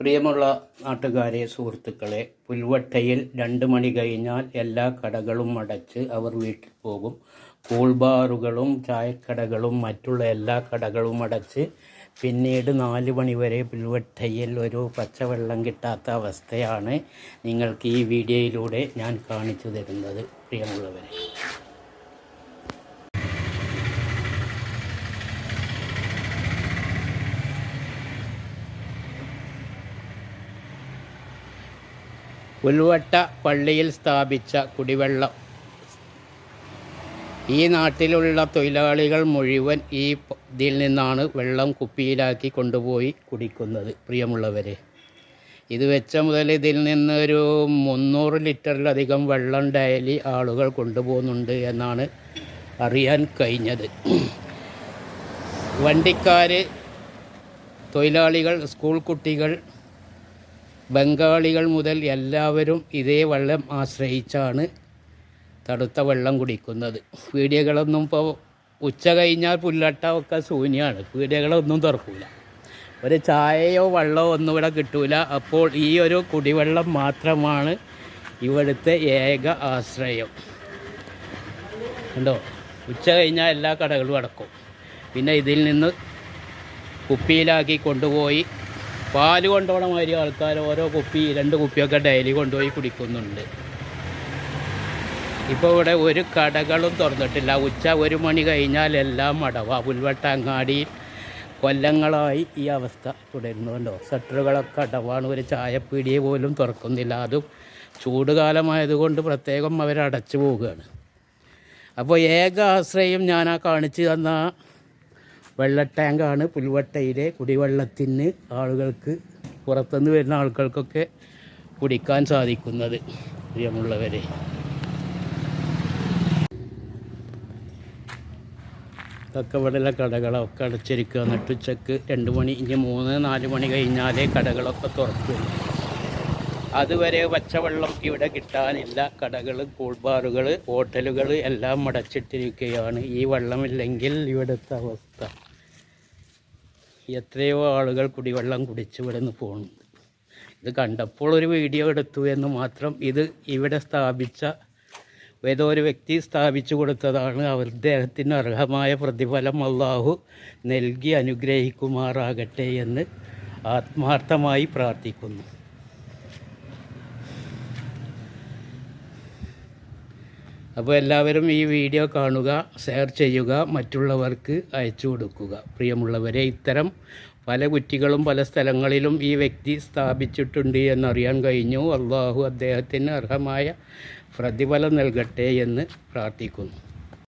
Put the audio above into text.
പ്രിയമുള്ള നാട്ടുകാരെ സുഹൃത്തുക്കളെ പുൽവട്ടയിൽ രണ്ട് മണി കഴിഞ്ഞാൽ എല്ലാ കടകളും അടച്ച് അവർ വീട്ടിൽ പോകും. കൂൾ ബാറുകളും ചായക്കടകളും മറ്റുള്ള എല്ലാ കടകളും അടച്ച് പിന്നീട് നാല് മണി വരെ പുൽവട്ടയിൽ ഒരു പച്ചവെള്ളം കിട്ടാത്ത അവസ്ഥയാണ് നിങ്ങൾക്ക് ഈ വീഡിയോയിലൂടെ ഞാൻ കാണിച്ചു തരുന്നത് പ്രിയമുള്ളവരെ. പുൽവട്ട പള്ളിയിൽ സ്ഥാപിച്ച കുടിവെള്ളം. ഈ നാട്ടിലുള്ള തൊഴിലാളികൾ മുഴുവൻ ഈ ഇതിൽ നിന്നാണ് വെള്ളം കുപ്പിയിലാക്കി കൊണ്ടുപോയി കുടിക്കുന്നത് പ്രിയമുള്ളവരെ. ഇത് വെച്ച മുതൽ ഇതിൽ നിന്ന് ഒരു മുന്നൂറ് ലിറ്ററിലധികം വെള്ളം ഡയലി ആളുകൾ കൊണ്ടുപോകുന്നുണ്ട് എന്നാണ് അറിയാൻ കഴിഞ്ഞത്. വണ്ടിക്കാർ തൊഴിലാളികൾ സ്കൂൾ കുട്ടികൾ ബംഗാളികൾ മുതൽ എല്ലാവരും ഇതേ വെള്ളം ആശ്രയിച്ചാണ് തടുത്ത വെള്ളം കുടിക്കുന്നത്. പീടികകളൊന്നും ഇപ്പോൾ ഉച്ച കഴിഞ്ഞാൽ പുല്ലട്ട ഒക്കെ ശൂന്യമാണ് പീടികകളൊന്നും തുറക്കൂല. ഒരു ചായയോ വെള്ളമോ ഒന്നും ഇവിടെ കിട്ടൂല. അപ്പോൾ ഈ ഒരു കുടിവെള്ളം മാത്രമാണ് ഇവിടുത്തെ ഏക ആശ്രയം. ഉണ്ടോ ഉച്ച കഴിഞ്ഞാൽ എല്ലാ കടകളും അടക്കും. പിന്നെ ഇതിൽ നിന്ന് കുപ്പിയിലാക്കി കൊണ്ടുപോയി പാൽ കൊണ്ടുപോകണ മാതിരി ആൾക്കാർ ഓരോ കുപ്പി രണ്ട് കുപ്പിയൊക്കെ ഡെയിലി കൊണ്ടുപോയി കുടിക്കുന്നുണ്ട്. ഇപ്പോൾ ഇവിടെ ഒരു കടകളും തുറന്നിട്ടില്ല. ഉച്ച ഒരു മണി കഴിഞ്ഞാൽ എല്ലാം അടവ. പുൽവട്ടങ്ങാടി കൊല്ലങ്ങളായി ഈ അവസ്ഥ തുടരുന്നുണ്ടോ ഷട്ടറുകളൊക്കെ അടവാണ്. ഒരു ചായപ്പീടിയെ പോലും തുറക്കുന്നില്ല. അതും ചൂട് കാലമായതുകൊണ്ട് പ്രത്യേകം അവരടച്ചു പോവുകയാണ്. അപ്പോൾ ഏക ആശ്രയം ഞാൻ ആ കാണിച്ചു തന്ന വെള്ള ടാങ്കാണ് പുൽവട്ടയിലെ കുടിവെള്ളത്തിന് ആളുകൾക്ക് പുറത്തുനിന്ന് വരുന്ന ആൾക്കാർക്കൊക്കെ കുടിക്കാൻ സാധിക്കുന്നത്. പ്രിയമുള്ളവരെ. ഇതൊക്കെ കടകളൊക്കെ അടച്ചിരിക്കുക. എന്നിട്ട് ഉച്ചയ്ക്ക് രണ്ട് മണി ഇനി മൂന്ന് നാല് മണി കഴിഞ്ഞാലേ കടകളൊക്കെ തുറക്കുള്ളൂ അതുവരെ പച്ചവെള്ളം ഇവിടെ കിട്ടാനില്ല. കടകൾ കൂൾബാറുകൾ ഹോട്ടലുകൾ എല്ലാം അടച്ചിട്ടിരിക്കുകയാണ്. ഈ വെള്ളമില്ലെങ്കിൽ ഇവിടുത്തെ അവസ്ഥ. എത്രയോ ആളുകൾ കുടിവെള്ളം കുടിച്ച് ഇവിടെ നിന്ന് ഇത് കണ്ടപ്പോൾ ഒരു വീഡിയോ എടുത്തു എന്ന് മാത്രം ഇത് ഇവിടെ സ്ഥാപിച്ച ഏതോ ഒരു വ്യക്തി സ്ഥാപിച്ചു കൊടുത്തതാണ്. അവർ അദ്ദേഹത്തിന് അർഹമായ പ്രതിഫലം അള്ളാഹു നൽകി അനുഗ്രഹിക്കുമാറാകട്ടെ എന്ന് ആത്മാർത്ഥമായി പ്രാർത്ഥിക്കുന്നു. അപ്പോൾ എല്ലാവരും ഈ വീഡിയോ കാണുക ഷെയർ ചെയ്യുക മറ്റുള്ളവർക്ക് അയച്ചു കൊടുക്കുക. പ്രിയമുള്ളവരെ ഇത്തരം പല കുറ്റികളും പല സ്ഥലങ്ങളിലും ഈ വ്യക്തി സ്ഥാപിച്ചിട്ടുണ്ട് എന്നറിയാൻ കഴിഞ്ഞു. അള്ളാഹു അദ്ദേഹത്തിന് അർഹമായ പ്രതിഫലം നൽകട്ടെ എന്ന് പ്രാർത്ഥിക്കുന്നു.